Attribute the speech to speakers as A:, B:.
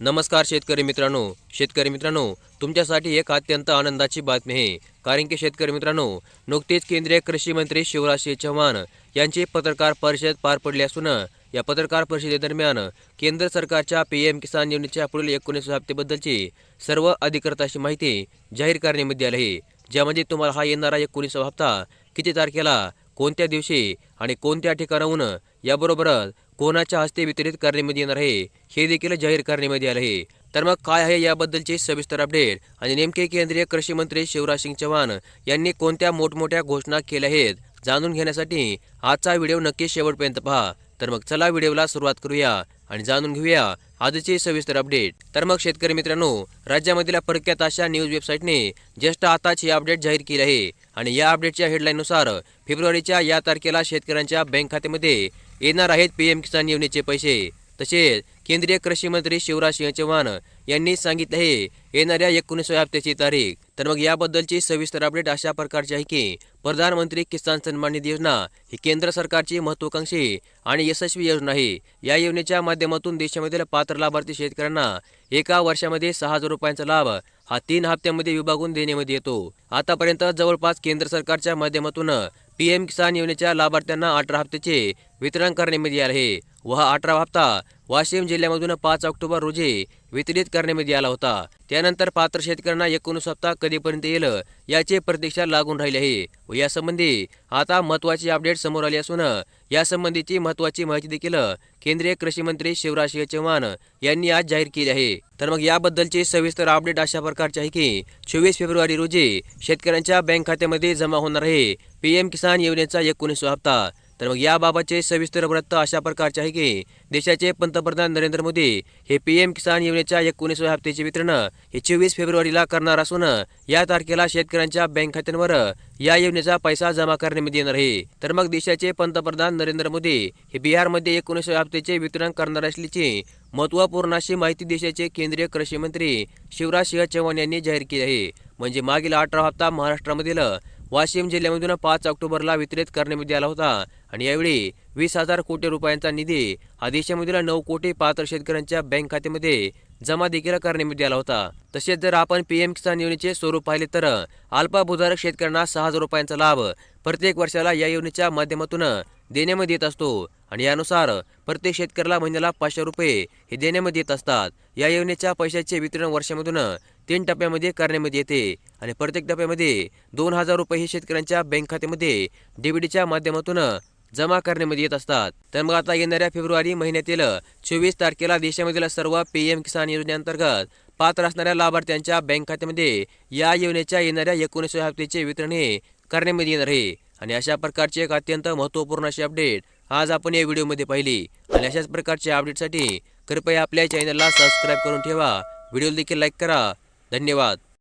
A: नमस्कार शेतकरी मित्रांनो. शेतकरी मित्रांनो तुमच्यासाठी एक अत्यंत आनंदाची बातमी आहे. कारण की शेतकरी मित्रांनो नुकतेच केंद्रीय कृषी मंत्री शिवराज सिंह चव्हाण यांची पत्रकार परिषद पार पडली असून या पत्रकार परिषदेदरम्यान केंद्र सरकारच्या पी एम किसान योजनेच्या पुढील एकोणीस हप्त्याबद्दलची सर्व अधिकृताची माहिती जाहीर करण्यामध्ये आली आहे. ज्यामध्ये तुम्हाला हा येणारा एकोणीसावा हप्ता किती तारखेला कोणत्या दिवशी आणि कोणत्या ठिकाणाहून याबरोबरच कोणाच्या हस्ते वितरित करण्यामध्ये येणार आहे हे देखील जाहीर करण्यामध्ये आले आहे. तर मग काय आहे याबद्दलचे सविस्तर अपडेट आणि नेमके केंद्रीय कृषी मंत्री शिवराज सिंग चव्हाण यांनी कोणत्या मोठमोठ्या घोषणा केल्या आहेत जाणून घेण्यासाठी आजचा व्हिडिओ नक्की शेवटपर्यंत पहा. तर मग चला व्हिडिओला सुरुवात करूया आणि जाणून घेऊया आजची सविस्तर अपडेट. तर मग शेतकरी मित्रांनो राज्यामधील परक्यात अशा न्यूज वेबसाईटने जस्ट आताच हे अपडेट जाहीर केले आहे. आणि या अपडेटच्या हेडलाईननुसार फेब्रुवारीच्या या तारखेला शेतकऱ्यांच्या बँक खात्यामध्ये येणार आहेत पीएम किसान योजनेचे पैसे. तसेच केंद्रीय कृषी मंत्री शिवराज सिंह चौहान यांनी सांगितले आहे येणाऱ्या एकोणीसव्या हप्त्याची तारीख. तर मग याबद्दलची सविस्तर अपडेट अशा प्रकारची आहे की प्रधानमंत्री किसान सन्मान निधी योजना ही केंद्र सरकारची महत्वाकांक्षी आणि यशस्वी योजना आहे. या योजनेच्या माध्यमातून देशामधील पात्र लाभार्थी शेतकऱ्यांना एका वर्षामध्ये सहा हजार रुपयांचा लाभ हा तीन हप्त्यामध्ये विभागून देण्यामध्ये येतो. आतापर्यंत जवळपास केंद्र सरकारच्या माध्यमातून पी एम किसान योजनेच्या लाभार्थ्यांना अठरा हप्त्याचे वितरण करण्यात आले आहे. व हा अठरा हप्ता वाशिम जिल्ह्यामधून पाच ऑक्टोबर रोजी वितरित करण्यात आला होता. त्यानंतर पात्र शेतकऱ्यांना एकोणीस हप्ता कधीपर्यंत येईल याची प्रतीक्षा लागून राहिली आहे. व यासंबंधी आता महत्वाची अपडेट समोर आली असून यासंबंधीची महत्त्वाची माहिती देखील केंद्रीय कृषी मंत्री शिवराज सिंह चौहान यांनी आज जाहीर केली आहे. तर मग याबद्दलची सविस्तर अपडेट अशा प्रकारची आहे की चोवीस फेब्रुवारी रोजी शेतकऱ्यांच्या बँक खात्यामध्ये जमा होणार आहे. पीएम किसान योजनेचा एकोणीसवा हप्ता. तर मग याबाबतचे सविस्तर वृत्त अशा प्रकारचे आहे की देशाचे पंतप्रधान नरेंद्र मोदी हे पी एम किसान योजनेच्या एकोणीसव्या हप्त्याचे वितरण हे चोवीस फेब्रुवारीला करणार असून या तारखेला शेतकऱ्यांच्या बँक खात्यांवर या योजनेचा पैसा जमा करण्यात येणार आहे. तर मग देशाचे पंतप्रधान नरेंद्र मोदी हे बिहारमध्ये एकोणीसव्या हप्त्याचे वितरण करणार असल्याची महत्त्वपूर्ण अशी माहिती देशाचे केंद्रीय कृषी मंत्री शिवराज सिंह चौहान यांनी जाहीर केली आहे. म्हणजे मागील अठरा हप्ता महाराष्ट्रामधील वाशिम जिल्ह्यामधून पाच ऑक्टोबरला वितरित करण्यात आला होता. आणि यावेळी वीस हजार कोटी रुपयांचा निधी हा देशामधील नऊ कोटी पात्र शेतकऱ्यांच्या बँक खात्यामध्ये जमा देखील करण्यात आला होता. तसेच जर आपण पी एम किसान योजनेचे स्वरूप पाहिले तर अल्पभूधारक शेतकऱ्यांना सहा हजार रुपयांचा लाभ प्रत्येक वर्षाला या योजनेच्या माध्यमातून देण्यामध्ये येत असतो. आणि यानुसार प्रत्येक शेतकऱ्याला महिन्याला पाचशे रुपये हे देण्यामध्ये येत असतात. या योजनेच्या पैशाचे वितरण वर्षामधून तीन टप्प्यामध्ये करण्यामध्ये येते. आणि प्रत्येक टप्प्यामध्ये दोन हजार रुपये हे शेतकऱ्यांच्या बँक खात्यामध्ये डीबीडीच्या माध्यमातून जमा करण्यामध्ये येत असतात. तर मग आता येणाऱ्या फेब्रुवारी महिन्यातील चोवीस तारखेला देशामधील सर्व पी एम किसान योजनेअंतर्गत पात्र असणाऱ्या लाभार्थ्यांच्या बँक खात्यामध्ये या योजनेच्या येणाऱ्या एकोणीसव्या हप्त्याचे वितरण हे करण्यामध्ये येणार आहे. आणि अशा प्रकारची एक अत्यंत महत्त्वपूर्ण अशी अपडेट आज आपण या व्हिडिओमध्ये पाहिली. आणि अशाच प्रकारच्या अपडेटसाठी कृपया आपल्या चॅनलला सबस्क्राईब करून ठेवा. व्हिडिओ देखील लाईक करा. धन्यवाद.